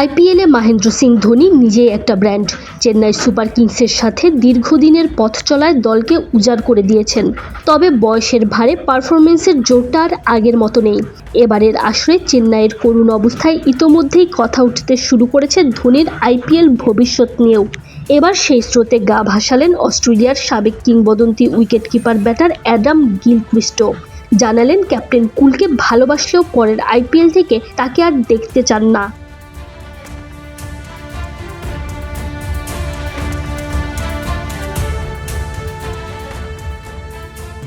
আইপিএলে মহেন্দ্র সিং ধোনি নিজেই একটা ব্র্যান্ড। চেন্নাই সুপার কিংসের সাথে দীর্ঘদিনের পথ চলায় দলকে উজাড় করে দিয়েছেন। তবে বয়সের ভারে পারফরমেন্সের জোরটা আর আগের মতো নেই। এবারের আসরে চেন্নাইয়ের করুণ অবস্থায় ইতোমধ্যেই কথা উঠতে শুরু করেছে ধোনির আইপিএল ভবিষ্যৎ নিয়েও। এবার সেই স্রোতে গা ভাসালেন অস্ট্রেলিয়ার সাবেক কিংবদন্তি উইকেটকিপার ব্যাটার অ্যাডাম গিলক্রিস্টো। জানালেন ক্যাপ্টেন কুলকে ভালোবাসলেও পরের আইপিএল থেকে তাকে আর দেখতে চান না।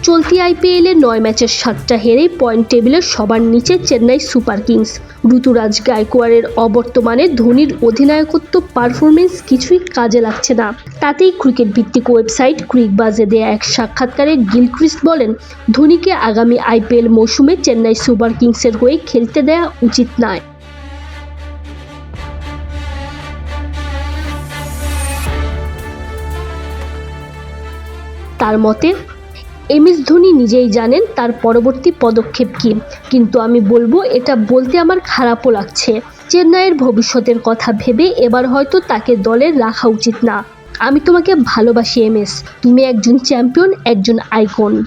চলতি আইপিএলে নয় ম্যাচের সাতটা হেরেই পয়েন্ট টেবিলের সবার নিচে চেন্নাই সুপার কিংস। ঋতুরাজ গায়কোয়াড়ের অবর্তমানে ধোনির অধিনায়কত্ব পারফরমেন্স কিছুই কাজে লাগছে না। তাতেই ক্রিকেট ভিত্তিক ওয়েবসাইট ক্রিকবাজে দেয়া এক সাক্ষাৎকারে গিলক্রিস্ট বলেন, ধোনিকে আগামী আইপিএল মৌসুমে চেন্নাই সুপার কিংসের হয়ে খেলতে দেয়া উচিত নয়। তার মতে এম এস ধোনি নিজেই জানেন তার পরবর্তী পদক্ষেপ কী। কিন্তু আমি বলব, এটা বলতে আমার খারাপও লাগছে। চেন্নাইয়ের ভবিষ্যতের কথা ভেবে এবার হয়তো তাকে দলে রাখা উচিত না। আমি তোমাকে ভালোবাসি, এম এস। তুমি একজন চ্যাম্পিয়ন, একজন আইকন।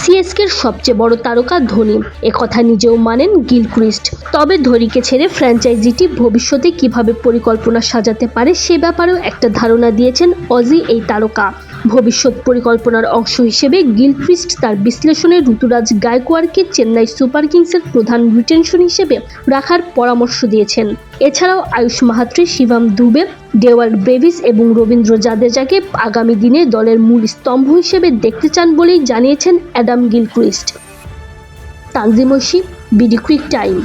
সিএসকের সবচেয়ে বড় তারকা ধোনি। একথা নিজেও মানেন গিলক্রিস্ট। তবে ধোনিকে ছেড়ে ফ্র্যাঞ্চাইজিটি ভবিষ্যতে কীভাবে পরিকল্পনা সাজাতে পারে সে ব্যাপারেও একটা ধারণা দিয়েছেন অজি এই তারকা। ভবিষ্যৎ পরিকল্পনার অংশ হিসেবে গিলক্রিস্ট তার বিশ্লেষণে ঋতুরাজ গায়কোয়াড়কে চেন্নাই সুপার কিংসের প্রধান রিটেনশন হিসেবে রাখার পরামর্শ দিয়েছেন। এছাড়াও আয়ুষ মাহাত্রে, শিবাম দুবে ডেওয়াল্ড ব্রেভিস এবং রবীন্দ্র জাদেজাকে আগামী দিনে দলের মূল স্তম্ভ হিসেবে দেখতে চান বলেই জানিয়েছেন Adam Gilchrist. Tanjim Oishi, BD quick time.